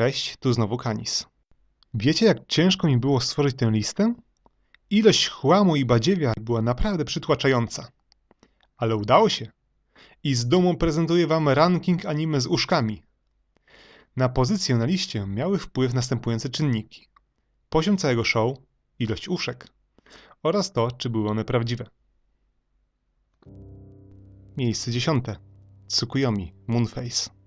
Cześć, tu znowu Kanis. Wiecie, jak ciężko mi było stworzyć tę listę? Ilość chłamu i badziewia była naprawdę przytłaczająca. Ale udało się. I z dumą prezentuję wam ranking anime z uszkami. Na pozycję na liście miały wpływ następujące czynniki. Poziom całego show, ilość uszek oraz to, czy były one prawdziwe. Miejsce dziesiąte. Tsukuyomi, Moonface.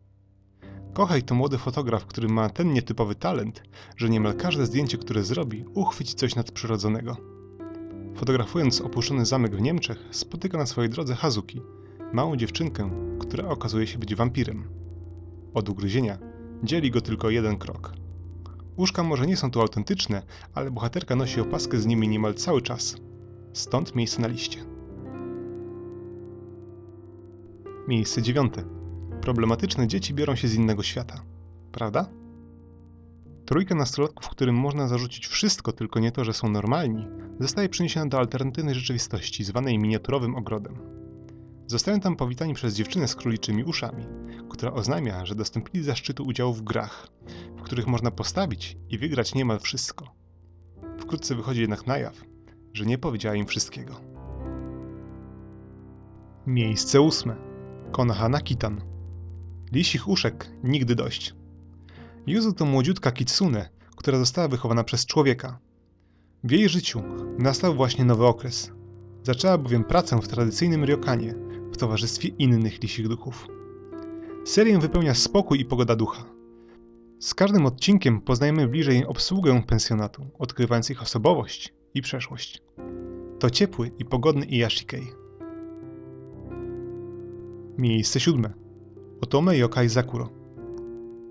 Kochaj to młody fotograf, który ma ten nietypowy talent, że niemal każde zdjęcie, które zrobi, uchwyci coś nadprzyrodzonego. Fotografując opuszczony zamek w Niemczech, spotyka na swojej drodze Hazuki, małą dziewczynkę, która okazuje się być wampirem. Od ugryzienia dzieli go tylko jeden krok. Łóżka może nie są tu autentyczne, ale bohaterka nosi opaskę z nimi niemal cały czas. Stąd miejsce na liście. Miejsce dziewiąte. Problematyczne dzieci biorą się z innego świata. Prawda? Trójka nastolatków, którym można zarzucić wszystko, tylko nie to, że są normalni, zostaje przeniesiona do alternatywnej rzeczywistości, zwanej miniaturowym ogrodem. Zostają tam powitani przez dziewczynę z króliczymi uszami, która oznajmia, że dostąpili zaszczytu udziału w grach, w których można postawić i wygrać niemal wszystko. Wkrótce wychodzi jednak na jaw, że nie powiedziała im wszystkiego. Miejsce ósme. Konohana Kitan. Lisich uszek nigdy dość. Yuzu to młodziutka kitsune, która została wychowana przez człowieka. W jej życiu nastał właśnie nowy okres. Zaczęła bowiem pracę w tradycyjnym ryokanie, w towarzystwie innych lisich duchów. Serię wypełnia spokój i pogoda ducha. Z każdym odcinkiem poznajemy bliżej obsługę pensjonatu, odkrywając ich osobowość i przeszłość. To ciepły i pogodny Iyashikei. Miejsce siódme. Otome Yokai Zakuro.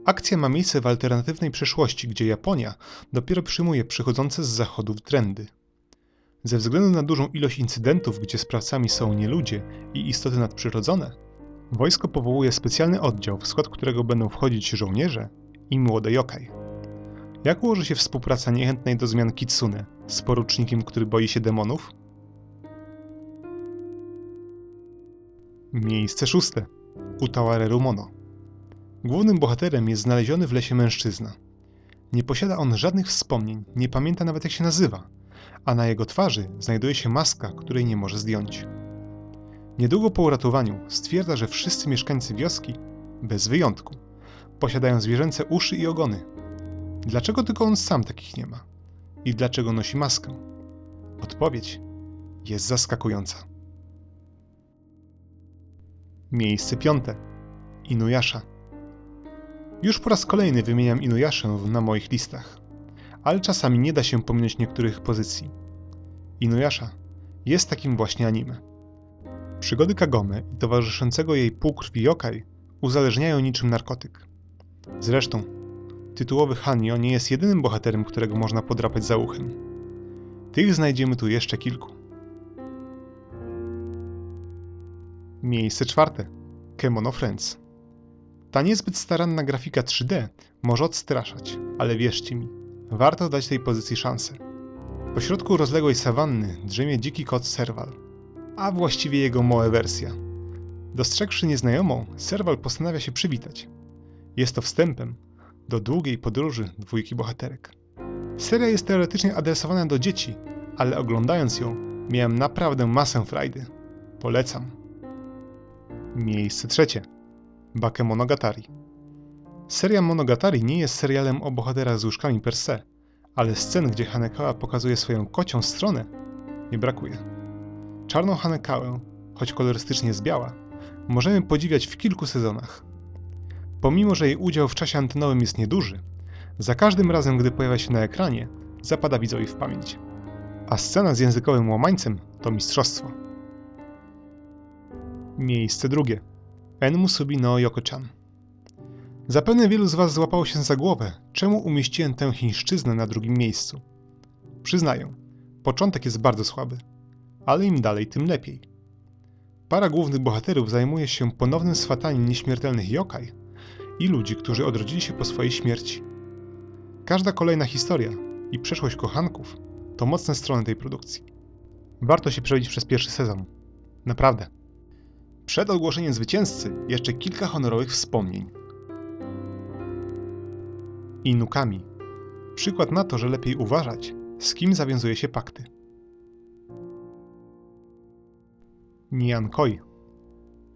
Akcja ma miejsce w alternatywnej przeszłości, gdzie Japonia dopiero przyjmuje przychodzące z zachodu trendy. Ze względu na dużą ilość incydentów, gdzie sprawcami są nie ludzie i istoty nadprzyrodzone, wojsko powołuje specjalny oddział, w skład którego będą wchodzić żołnierze i młode yokai. Jak ułoży się współpraca niechętnej do zmian Kitsune z porucznikiem, który boi się demonów? Miejsce szóste. Utawareru Mono. Głównym bohaterem jest znaleziony w lesie mężczyzna. Nie posiada on żadnych wspomnień, nie pamięta nawet jak się nazywa, a na jego twarzy znajduje się maska, której nie może zdjąć. Niedługo po uratowaniu stwierdza, że wszyscy mieszkańcy wioski, bez wyjątku, posiadają zwierzęce uszy i ogony. Dlaczego tylko on sam takich nie ma? I dlaczego nosi maskę? Odpowiedź jest zaskakująca. Miejsce piąte. Inuyasha. Już po raz kolejny wymieniam Inuyaszę na moich listach, ale czasami nie da się pominąć niektórych pozycji. Inuyasha jest takim właśnie anime. Przygody Kagome i towarzyszącego jej półkrwi yokai uzależniają niczym narkotyk. Zresztą, tytułowy Hanyo nie jest jedynym bohaterem, którego można podrapać za uchem. Tych znajdziemy tu jeszcze kilku. Miejsce czwarte. Kemono Friends. Ta niezbyt staranna grafika 3D może odstraszać, ale wierzcie mi, warto dać tej pozycji szansę. Po środku rozległej sawanny drzemie dziki kot Serval, a właściwie jego małe wersja. Dostrzegłszy nieznajomą, Serval postanawia się przywitać. Jest to wstępem do długiej podróży dwójki bohaterek. Seria jest teoretycznie adresowana do dzieci, ale oglądając ją, miałem naprawdę masę frajdy. Polecam. Miejsce trzecie. Bakemonogatari. Seria Monogatari nie jest serialem o bohaterach z łóżkami per se, ale scen, gdzie Hanekawa pokazuje swoją kocią stronę, nie brakuje. Czarną Hanekałę, choć kolorystycznie jest biała, możemy podziwiać w kilku sezonach. Pomimo, że jej udział w czasie antenowym jest nieduży, za każdym razem, gdy pojawia się na ekranie, zapada widzowi w pamięć. A scena z językowym łamańcem to mistrzostwo. Miejsce drugie. Enmusubi no Yoko-chan. Zapewne wielu z Was złapało się za głowę, czemu umieściłem tę chińszczyznę na drugim miejscu. Przyznaję, początek jest bardzo słaby, ale im dalej, tym lepiej. Para głównych bohaterów zajmuje się ponownym swataniem nieśmiertelnych yokai i ludzi, którzy odrodzili się po swojej śmierci. Każda kolejna historia i przeszłość kochanków to mocne strony tej produkcji. Warto się przebić przez pierwszy sezon. Naprawdę. Przed ogłoszeniem zwycięzcy jeszcze kilka honorowych wspomnień. Inukami. Przykład na to, że lepiej uważać, z kim zawiązuje się pakty. Niankoi.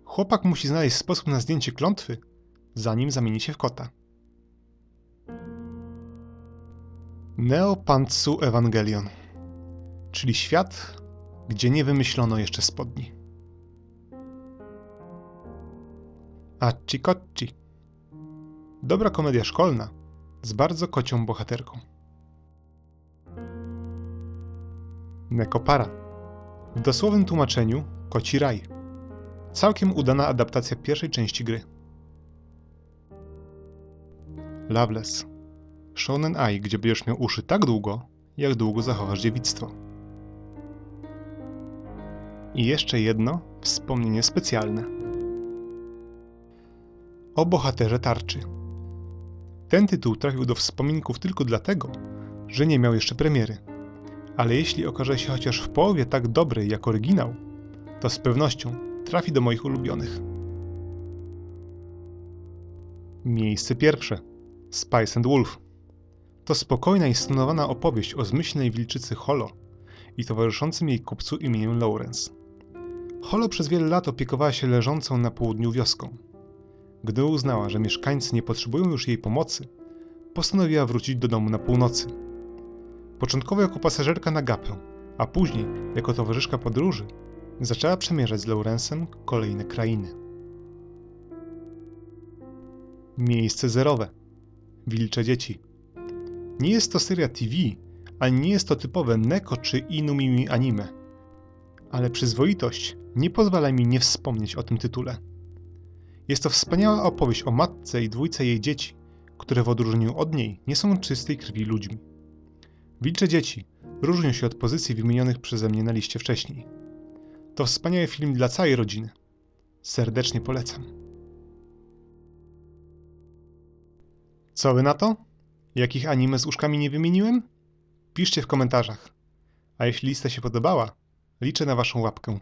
Chłopak musi znaleźć sposób na zdjęcie klątwy, zanim zamieni się w kota. Neopantsu Evangelion, czyli świat, gdzie nie wymyślono jeszcze spodni. Achikocci. Dobra komedia szkolna z bardzo kocią bohaterką. Nekopara. W dosłownym tłumaczeniu koci raj. Całkiem udana adaptacja pierwszej części gry. Loveless. Shonen Ai, gdzie będziesz miał uszy tak długo, jak długo zachowasz dziewictwo. I jeszcze jedno wspomnienie specjalne. O bohaterze tarczy. Ten tytuł trafił do wspominków tylko dlatego, że nie miał jeszcze premiery. Ale jeśli okaże się chociaż w połowie tak dobry jak oryginał, to z pewnością trafi do moich ulubionych. Miejsce pierwsze. Spice and Wolf. To spokojna i stonowana opowieść o zmyślnej wilczycy Holo i towarzyszącym jej kupcu imieniem Lawrence. Holo przez wiele lat opiekowała się leżącą na południu wioską. Gdy uznała, że mieszkańcy nie potrzebują już jej pomocy, postanowiła wrócić do domu na północy. Początkowo jako pasażerka na gapę, a później jako towarzyszka podróży, zaczęła przemierzać z Lawrence'em kolejne krainy. Miejsce zerowe. Wilcze dzieci. Nie jest to seria TV, ani nie jest to typowe Neko czy Inumimi anime. Ale przyzwoitość nie pozwala mi nie wspomnieć o tym tytule. Jest to wspaniała opowieść o matce i dwójce jej dzieci, które w odróżnieniu od niej nie są czystej krwi ludźmi. Wilcze dzieci różnią się od pozycji wymienionych przeze mnie na liście wcześniej. To wspaniały film dla całej rodziny. Serdecznie polecam. Co wy na to? Jakich anime z uszkami nie wymieniłem? Piszcie w komentarzach. A jeśli lista się podobała, liczę na waszą łapkę.